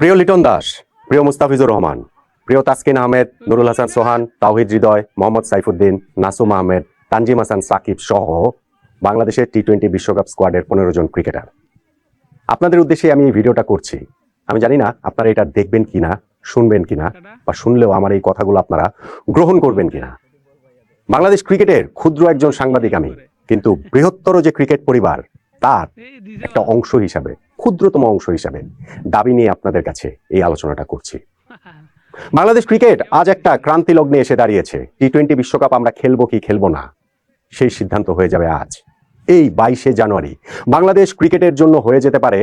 প্রিয় লিটন দাস, প্রিয় মুস্তাফিজুর রহমান, প্রিয় তাসকিন আহমেদ, নুরুল হাসান সোহান, তাওহিদ হৃদয়, মোহাম্মদ সাইফুদ্দিন, নাসুম আহমেদ, তানজিম হাসান সাকিব সহ বাংলাদেশের টি টোয়েন্টি বিশ্বকাপ স্কোয়াডের পনেরো জন ক্রিকেটার। আপনাদের উদ্দেশ্যে আমি এই ভিডিওটা করছি। আমি জানি না আপনারা এটা দেখবেন কিনা, শুনবেন কিনা, বা শুনলেও আমার এই কথাগুলো আপনারা গ্রহণ করবেন কিনা। বাংলাদেশ ক্রিকেটের ক্ষুদ্র একজন সাংবাদিক আমি, কিন্তু বৃহত্তর যে ক্রিকেট পরিবার, তার একটা অংশ হিসাবে ক্ষুদ্রতম অংশ হিসাবে দাবি নিয়ে আপনাদের কাছে এই আলোচনাটা করছি। বাংলাদেশ ক্রিকেট আজ একটা ক্রান্তি লগ্নে এসে দাঁড়িয়েছে। টি টোয়েন্টি বিশ্বকাপ আমরা খেলব কি খেলব না, সেই সিদ্ধান্ত হয়ে যাবে আজ। এই বাইশে জানুয়ারি, বাংলাদেশ ক্রিকেটের জন্য হয়ে যেতে পারে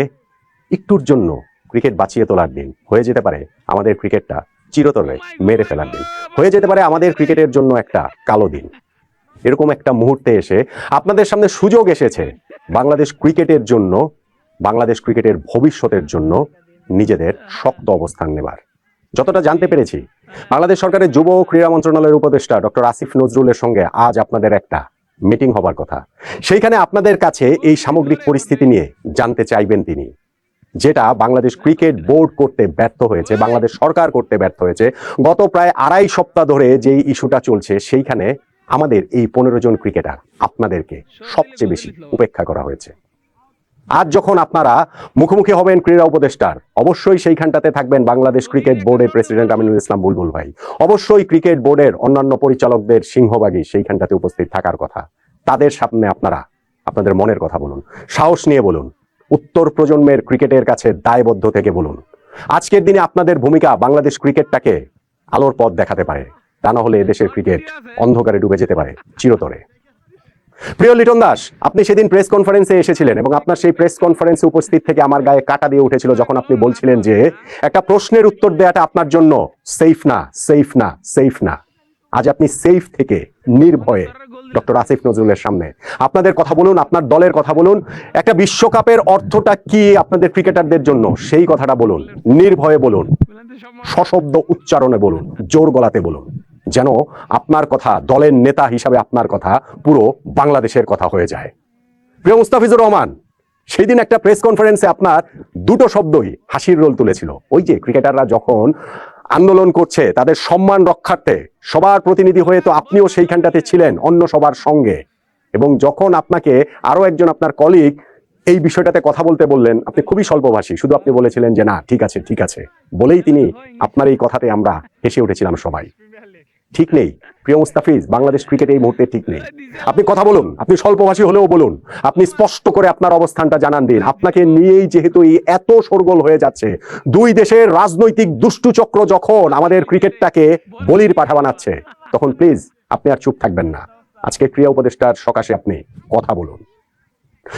একটুর জন্য ক্রিকেট বাঁচিয়ে তোলার দিন। হয়ে যেতে পারে আমাদের ক্রিকেটটা চিরতরে মেরে ফেলার দিন। হয়ে যেতে পারে আমাদের ক্রিকেটের জন্য একটা কালো দিন। এরকম একটা মুহূর্তে এসে আপনাদের সামনে সুযোগ এসেছে বাংলাদেশ ক্রিকেটের জন্য বাংলাদেশ ক্রিকেটের ভবিষ্যতের জন্য নিজেদের শক্ত অবস্থান নেবার। যতটা জানতে পেরেছি, বাংলাদেশ সরকারের যুব ও ক্রীড়া মন্ত্রণালয়ের উপদেষ্টা ডক্টর আসিফ নজরুলের সঙ্গে আজ আপনাদের একটা মিটিং হবার কথা। সেইখানে আপনাদের কাছে এই সামগ্রিক পরিস্থিতি নিয়ে জানতে চাইবেন তিনি, যেটা বাংলাদেশ ক্রিকেট বোর্ড করতে ব্যর্থ হয়েছে, বাংলাদেশ সরকার করতে ব্যর্থ হয়েছে। গত প্রায় আড়াই সপ্তাহ ধরে যে ইস্যুটা চলছে, সেইখানে আমাদের এই পনেরো জন ক্রিকেটার আপনাদেরকে সবচেয়ে বেশি উপেক্ষা করা হয়েছে। আজ যখন আপনারা মুখোমুখি হবেন ক্রীড়া উপদেষ্টার, অবশ্যই সেইখানটাতে থাকবেন বাংলাদেশ ক্রিকেট বোর্ডের প্রেসিডেন্ট আমিনুল ইসলাম বুলবুল ভাই। অবশ্যই ক্রিকেট বোর্ডের অন্যান্য পরিচালকদের সিংহভাগই সেইখানটাতে উপস্থিত থাকার কথা। তাদের সামনে আপনারা, আপনাদের মনের কথা বলুন। সাহস নিয়ে বলুন। উত্তর প্রজন্মের ক্রিকেটের কাছে দায়বদ্ধ থেকে বলুন। আজকের দিনে আপনাদের ভূমিকা বাংলাদেশ ক্রিকেটটাকে আলোর পথ দেখাতে পারে। তা না হলে এদেশের ক্রিকেট অন্ধকারে ডুবে যেতে পারে, চিরতরে। প্রিয় লিটন দাস, আপনি সেদিন প্রেস কনফারেন্সে এসেছিলেন এবং আপনার সেই প্রেস কনফারেন্সে উপস্থিত থেকে আমার গায়ে কাটা দিয়ে উঠেছিল যখন আপনি বলছিলেন যে একটা প্রশ্নের উত্তর দেওয়াটা আপনার জন্য সেফ না সেফ না সেফ না। আজ আপনি সেফ থেকে নির্ভয়ে ডক্টর আসিফ নজরুলের সামনে। আপনাদের কথা বলুন, আপনার দলের কথা বলুন, একটা বিশ্বকাপের অর্থটা কি আপনাদের ক্রিকেটারদের জন্য? সেই কথাটা বলুন, নির্ভয়ে বলুন, সশব্দ উচ্চারণে বলুন, জোর গলাতে বলুন। যেন আপনার কথা, দলের নেতা হিসাবে আপনার কথা পুরো বাংলাদেশের কথা হয়ে যায়। প্রিয় মুস্তাফিজুর রহমান সেই দিন একটা প্রেস কনফারেন্সে আপনার দুটো শব্দই হাসির রোল তুলেছিল। ওই যে ক্রিকেটাররা যখন আন্দোলন করছে, তাদের সম্মান রক্ষার্থে সবার প্রতিনিধি হয়ে তো আপনিও সেইখানটাতে ছিলেন, অন্য সবার সঙ্গে। এবং যখন আপনাকে আরও একজন আপনার কলিগ এই বিষয়টাতে কথা বলতে বললেন, আপনি খুবই স্বল্পভাষী। শুধু আপনি বলেছিলেন যে, না, ঠিক আছে ঠিক আছে। বলেই তিনি আপনার এই কথাতে আমরা হেসে উঠেছিলাম সবাই। ঠিক নেই। প্রিয় মুস্তাফিজ, বাংলাদেশ ক্রিকেট এই মুহূর্তে ঠিক নেই। আপনি কথা বলুন, আপনি স্বল্পভাষী হলেও বলুন, আপনি স্পষ্ট করে আপনার অবস্থানটা জানান দিন। আপনাকে নিয়েই যেহেতু এই এত শোরগোল হয়ে যাচ্ছে, দুই দেশের রাজনৈতিক দুষ্টু চক্র যখন আমাদের ক্রিকেটটাকে বলির পাঠা বানাচ্ছে, তখন প্লিজ আপনি আর চুপ থাকবেন না। আজকে ক্রিয়া উপদেষ্টার সকাশে আপনি কথা বলুন।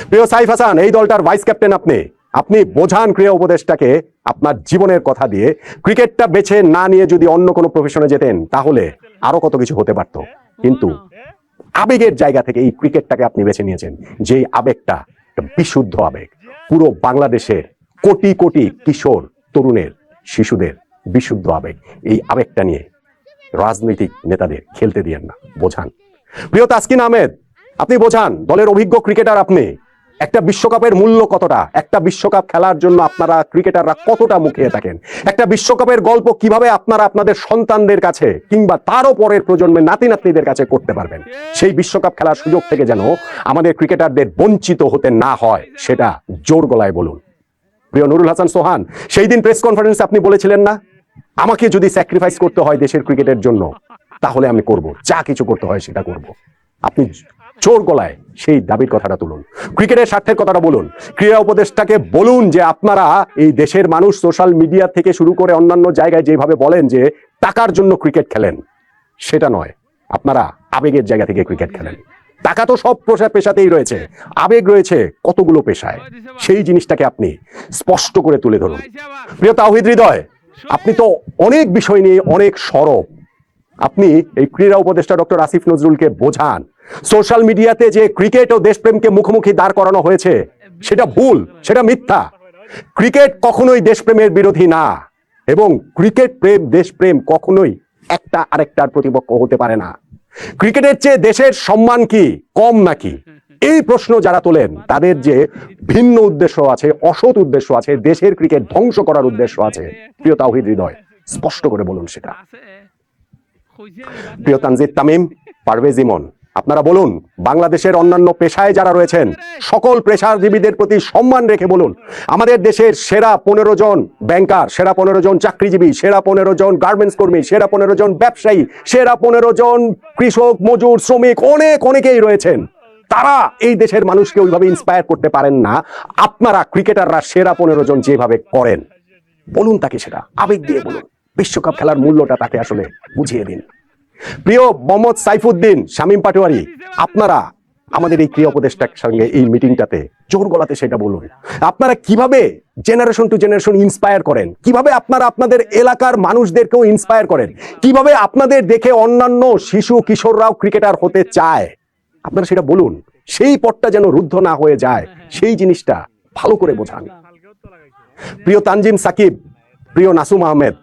প্রিয় সাইফ হাসান, এই দলটার ভাইস ক্যাপ্টেন আপনি। আপনি বোঝান ক্রিয়া উপদেশটাকে আপনার জীবনের কথা দিয়ে। ক্রিকেটটা বেছে না নিয়ে যদি অন্য কোনো প্রফেশনে যেতেন, তাহলে আরও কত কিছু হতে পারত। কিন্তু আবেগের জায়গা থেকে এই ক্রিকেটটাকে আপনি বেছে নিয়েছেন, যেই আবেগটা বিশুদ্ধ আবেগ। পুরো বাংলাদেশের কোটি কোটি কিশোর, তরুণের, শিশুদের বিশুদ্ধ আবেগ। এই আবেগটা নিয়ে রাজনৈতিক নেতাদের খেলতে দিয়েন না, বোঝান। প্রিয় তাসকিন আহমেদ, আপনি বোঝান, দলের অভিজ্ঞ ক্রিকেটার আপনি। একটা বিশ্বকাপের মূল্য কতটা? একটা বিশ্বকাপ খেলার জন্য আপনারা ক্রিকেটাররা কতটা মুখিয়ে থাকেন? একটা বিশ্বকাপের গল্প কীভাবে আপনারা আপনাদের সন্তানদের কাছে কিংবা তারও পরের প্রজন্মের নাতি নাতনিদের কাছে করতে পারবেন? সেই বিশ্বকাপ খেলার সুযোগ থেকে যেন আমাদের ক্রিকেটারদের বঞ্চিত হতে না হয়, সেটা জোর গলায় বলুন। প্রিয় নুরুল হাসান সোহান, সেই দিন প্রেস কনফারেন্সে আপনি বলেছিলেন না, আমাকে যদি স্যাক্রিফাইস করতে হয় দেশের ক্রিকেটের জন্য, তাহলে আমি করব, যা কিছু করতে হয় সেটা করব। আপনি চোর গলায় সেই দাবির কথাটা তুলুন। ক্রিকেটের স্বার্থের কথাটা বলুন। ক্রীড়া উপদেশটাকে বলুন যে আপনারা এই দেশের মানুষ সোশ্যাল মিডিয়া থেকে শুরু করে অন্যান্য জায়গায় যেভাবে বলেন যে টাকার জন্য ক্রিকেট খেলেন, সেটা নয়। আপনারা আবেগের জায়গা থেকে ক্রিকেট খেলেন। টাকা তো সব পেশা পেশাতেই রয়েছে। আবেগ রয়েছে কতগুলো পেশায়। সেই জিনিসটাকে আপনি স্পষ্ট করে তুলে ধরুন। প্রিয় তাহিদ হৃদয়, আপনি তো অনেক বিষয় নিয়ে অনেক সরব। আপনি এই ক্রীড়া উপদেষ্টা ডক্টর আসিফ নজরুলকে বোঝান। সোশ্যাল মিডিয়াতে যে ক্রিকেট ও দেশপ্রেমকে মুখোমুখি দাঁড় করানো হয়েছে, সেটা ভুল, সেটা মিথ্যা। ক্রিকেট কখনোই দেশপ্রেমের বিরোধী না এবং ক্রিকেট প্রেম, দেশপ্রেম কখনোই একটা আরেকটার প্রতিপক্ষ হতে পারে না। ক্রিকেটের চেয়ে দেশের সম্মান কি কম নাকি? এই প্রশ্ন যারা তোলেন, তাদের যে ভিন্ন উদ্দেশ্য আছে, অসৎ উদ্দেশ্য আছে, দেশের ক্রিকেট ধ্বংস করার উদ্দেশ্য আছে, প্রিয় তাওহিদ হৃদয়, স্পষ্ট করে বলুন সেটা। প্রিয় তানজিদ তামিম, পারভেজ ইমন। আপনারা বলুন, বাংলাদেশের অন্যান্য পেশায় যারা রয়েছেন, সকল পেশাজীবীদের প্রতি সম্মান রেখে বলুন, আমাদের দেশের সেরা পনেরো জন ব্যাংকার সেরা পনেরো জন চাকরিজীবী, সেরা পনেরো জন গার্মেন্টস কর্মী, সেরা পনেরো জন ব্যবসায়ী, সেরা পনেরো জন কৃষক, মজুর, শ্রমিক, অনেক অনেকেই রয়েছেন। তারা এই দেশের মানুষকে ওইভাবে ইন্সপায়ার করতে পারেন না। আপনারা ক্রিকেটাররা সেরা পনেরো জন যেভাবে করেন, বলুন তাকে সেটা, আবেগ দিয়ে বলুন। বিশ্বকাপ খেলার মূল্যটা তাকে আসলে বুঝিয়ে দিন। প্রিয় মোহাম্মদ সাইফুদ্দিন, শামীম পাটোয়ারি, আপনারা আমাদের এই ক্রিয়া উপদেষ্টার সঙ্গে এই মিটিংটাতে জোর গলাতে সেটা বলুন। আপনারা কীভাবে জেনারেশন টু জেনারেশন ইন্সপায়ার করেন? কীভাবে আপনারা আপনাদের এলাকার মানুষদেরকেও ইন্সপায়ার করেন? কীভাবে আপনাদের দেখে অন্যান্য শিশু, কিশোররাও ক্রিকেটার হতে চায়? আপনারা সেটা বলুন। সেই পথটা যেন রুদ্ধ না হয়ে যায়, সেই জিনিসটা ভালো করে বোঝান। প্রিয় তানজিম সাকিব, প্রিয় নাসুম আহমেদ,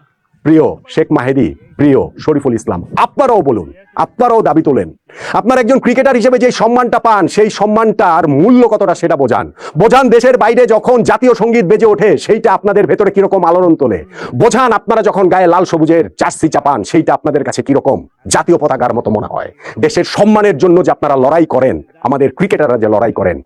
প্রিয় শেখ মাহেদি প্রিয় শরীফুল ইসলাম, আপনারাও বলুন, আপনারাও দাবি তোলেন। আপনার একজন ক্রিকেটার হিসেবে যে সম্মানটা পান, সেই সম্মানটার মূল্য কতটা সেটা বোঝান। বোঝান দেশের বাইরে যখন জাতীয় সংগীত বেজে ওঠে, সেইটা আপনাদের ভেতরে কীরকম আলোড়ন তোলে। বোঝান আপনারা যখন গায়ে লাল সবুজের জার্সি চাপান, সেইটা আপনাদের কাছে কীরকম জাতীয় পতাকার মতো মনে হয়। দেশের সম্মানের জন্য যে আপনারা লড়াই করেন, আমাদের ক্রিকেটাররা যে লড়াই করেন